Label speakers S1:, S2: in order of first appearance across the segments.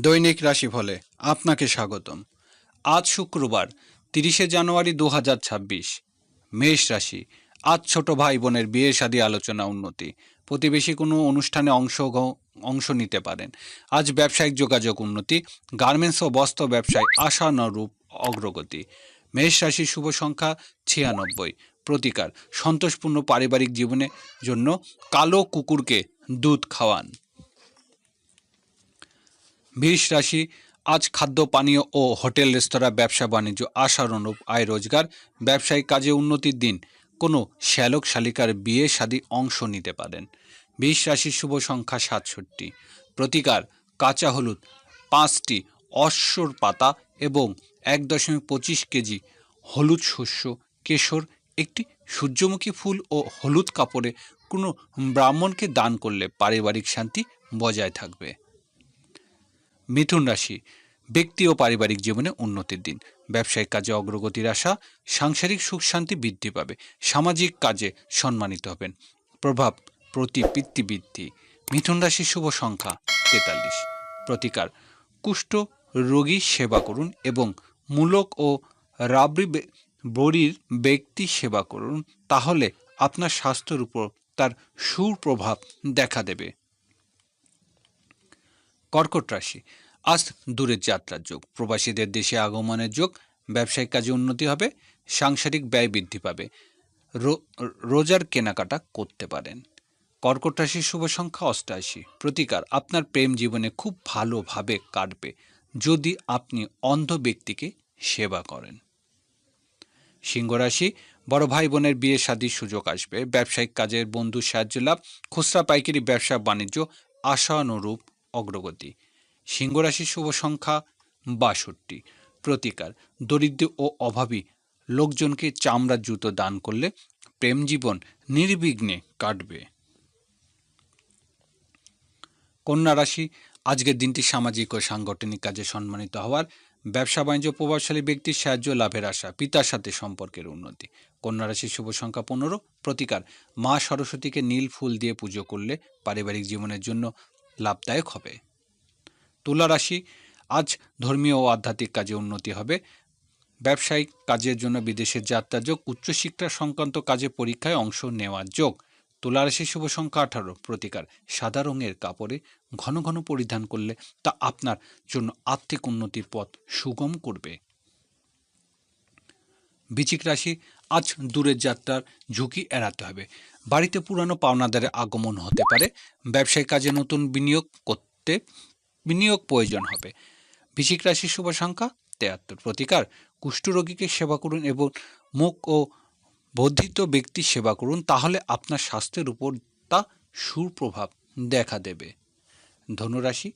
S1: দৈনিক রাশিফলে আপনাকে স্বাগতম। আজ শুক্রবার, তিরিশে জানুয়ারি দু হাজার ছাব্বিশ। মেষ রাশি, আজ ছোট ভাই বোনের বিয়ে শাদী আলোচনা উন্নতি। প্রতিবেশী কোনো অনুষ্ঠানে অংশ অংশ নিতে পারেন। আজ ব্যবসায়িক যোগাযোগ উন্নতি, গার্মেন্টস ও বস্ত্র ব্যবসায় আশানুরূপ অগ্রগতি। মেষ রাশির শুভ সংখ্যা ছিয়ানব্বই। প্রতিকার, সন্তোষপূর্ণ পারিবারিক জীবনের জন্য কালো কুকুরকে দুধ খাওয়ান। বৃষ রাশি, আজ খাদ্য, পানীয় ও হোটেল, রেস্তোরাঁ, ব্যবসা, বাণিজ্য আশানুরূপ আয় রোজগার, ব্যবসায়িক কাজে উন্নতির দিন, কোনো শ্যালক শালিকার বিয়ে শাদী অংশ নিতে পারেন। বৃষ রাশির শুভ সংখ্যা সাতষট্টি। প্রতিকার, কাঁচা হলুদ, পাঁচটি অশ্বর পাতা এবং এক দশমিক পঁচিশ কেজি হলুদ শস্য, কেশর, একটি সূর্যমুখী ফুল ও হলুদ কাপড়ে কোনো ব্রাহ্মণকে দান করলে পারিবারিক শান্তি বজায় থাকবে। মিথুন রাশি, ব্যক্তি ও পারিবারিক জীবনে উন্নতির দিন। ব্যবসায়িক কাজে অগ্রগতির আশা, সাংসারিক সুখ শান্তি বৃদ্ধি পাবে। সামাজিক কাজে সম্মানিত হবেন। প্রভাব প্রতি বৃদ্ধি মিথুন রাশির শুভ সংখ্যা তেতাল্লিশ। প্রতিকার, কুষ্ঠ রোগী সেবা করুন এবং মূলক ও রাবড়ি বড়ির ব্যক্তি সেবা করুন, তাহলে আপনার স্বাস্থ্যের উপর তার সুপ্রভাব দেখা দেবে। কর্কট রাশি। আজ দূরের যাত্রার যোগ, প্রবাসীদের দেশে আগমনের যোগ, ব্যবসায়িক কাজে উন্নতি হবে, সাংসারিক ব্যয় বৃদ্ধি পাবে। রোজার কেনাকাটা করতে পারেন। কর্কট রাশির শুভ সংখ্যা অষ্টআশি প্রতিকার, আপনার প্রেম জীবনে খুব ভালোভাবে কাটবে, যদি আপনি অন্ধ ব্যক্তিকে সেবা করেন। সিংহ রাশি, বড় ভাই বোনের বিয়ে শাদীর সুযোগ আসবে, ব্যবসায়িক কাজের বন্ধু সাহায্য লাভ, খুচরা পাইকারি ব্যবসা বাণিজ্য আশানুরূপ অগ্রগতি। সিংহ রাশির শুভ সংখ্যা বাষট্টি। প্রতিকার, দরিদ্র ও অভাবী লোকজনকে চামড়ার জুতো দান করলে প্রেম জীবন নির্বিঘ্নে কাটবে। কন্যা রাশি, আজকের দিনটি সামাজিক ও সাংগঠনিক কাজে সম্মানিত হওয়ার। ব্যবসা, বাণিজ্য, প্রভাবশালী ব্যক্তির সাহায্য, লাভের আশা, পিতার সাথে সম্পর্কের উন্নতি। কন্যা রাশির শুভ সংখ্যা পনেরো। প্রতিকার, মা সরস্বতীকে নীল ফুল দিয়ে পুজো করলে পারিবারিক জীবনের জন্য লাভদায়ক হবে। তুলা রাশি, আজ ধর্মীয় ও আধ্যাত্মিক কাজে উন্নতি হবে। ব্যবসায়িক কাজের জন্য বিদেশের যাত্রা যোগ, উচ্চশিক্ষা সংক্রান্ত কাজে পরীক্ষায় অংশ নেওয়ার যোগ। তুলা রাশির শুভ সংখ্যা আঠারো, প্রতিকার সাদা রঙের কাপড়ে ঘন ঘন পরিধান করলে তা আপনার জন্য আর্থিক উন্নতির পথ সুগম করবে। বিচিক রাশি আজ দূরের যাত্রার ঝুঁকি এড়াতে হবে। বাড়িতে পুরানো পাওনাদারের আগমন হতে পারে। ব্যবসায়িক কাজে নতুন বিনিয়োগ করতে বিনিয়োগ প্রয়োজন হবে। বৃশ্চিক রাশির শুভ সংখ্যা তেয়াত্তর। প্রতিকার, কুষ্ঠরোগীকে সেবা করুন এবং মুখ ও বর্ধিত ব্যক্তির সেবা করুন, তাহলে আপনার স্বাস্থ্যের উপর তা সুপ্রভাব দেখা দেবে। ধনুরাশি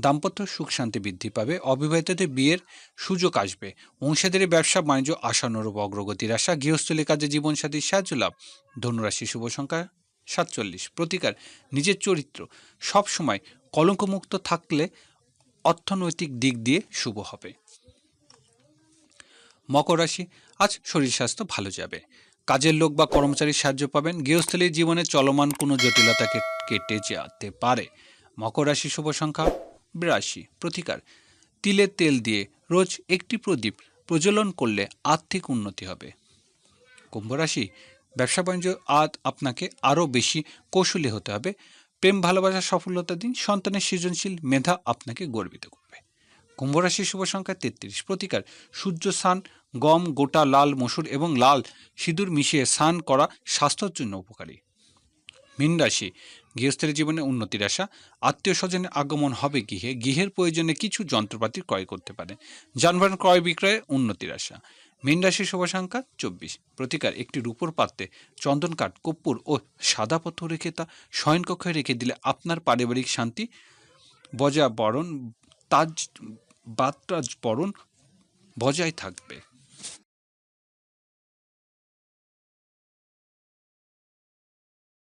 S1: দাম্পত্য সুখ শান্তি বৃদ্ধি পাবে। অবিবাহিতদের বিয়ের সুযোগ আসবে। অংশীদারি, ব্যবসা, বাণিজ্য, আশানুরূপ অগ্রগতির আশা। গৃহস্থলী কাজে জীবনসাথীর সাহায্য লাভ। ধনুরাশি শুভ সংখ্যা সাতচল্লিশ। প্রতিকার, নিজের চরিত্র। সব সময় কলঙ্কমুক্ত থাকলে অর্থনৈতিক দিক দিয়ে শুভ হবে। মকর রাশি, আজ শরীর স্বাস্থ্য ভালো যাবে। কাজের লোক বা কর্মচারীর সাহায্য পাবেন। গৃহস্থলীর জীবনে চলমান কোনো জটিলতাকে কেটে যেতে পারে। মকর রাশি শুভ সংখ্যা বিরাশি, প্রতিকার। তিলের তেল দিয়ে রোজ একটি প্রদীপ প্রজ্বলন করলে আর্থিক উন্নতি হবে। কুম্ভ রাশি, ব্যবসা বাণিজ্য আজ আপনাকে আরও বেশি কৌশলী হতে হবে। প্রেম ভালোবাসার সফলতা দিন সন্তানের সৃজনশীল মেধা আপনাকে গর্বিত করবে। কুম্ভ রাশির শুভ সংখ্যা তেত্রিশ, প্রতিকার। সূর্য স্নান, গম, গোটা, লাল, মসুর এবং লাল সিঁদুর মিশিয়ে স্নান করা স্বাস্থ্যের জন্য উপকারী। মীন রাশি গৃহস্থের জীবনে উন্নতির আশা আত্মীয় স্বজনের আগমন হবে গৃহে, গৃহের প্রয়োজনে কিছু যন্ত্রপাতি ক্রয় করতে পারে। যানবাহন ক্রয় বিক্রয়ে উন্নতির আশা। মীন রাশির শুভ সংখ্যা চব্বিশ। প্রতিকার, একটি রূপোর পাত্রে চন্দন কাঠ, কর্পূর ও সাদা পথর রেখে তা শয়নকক্ষে রেখে দিলে আপনার পারিবারিক শান্তি বজা বরণ, তাজ বাত্রাজ বরণ বজায় থাকবে।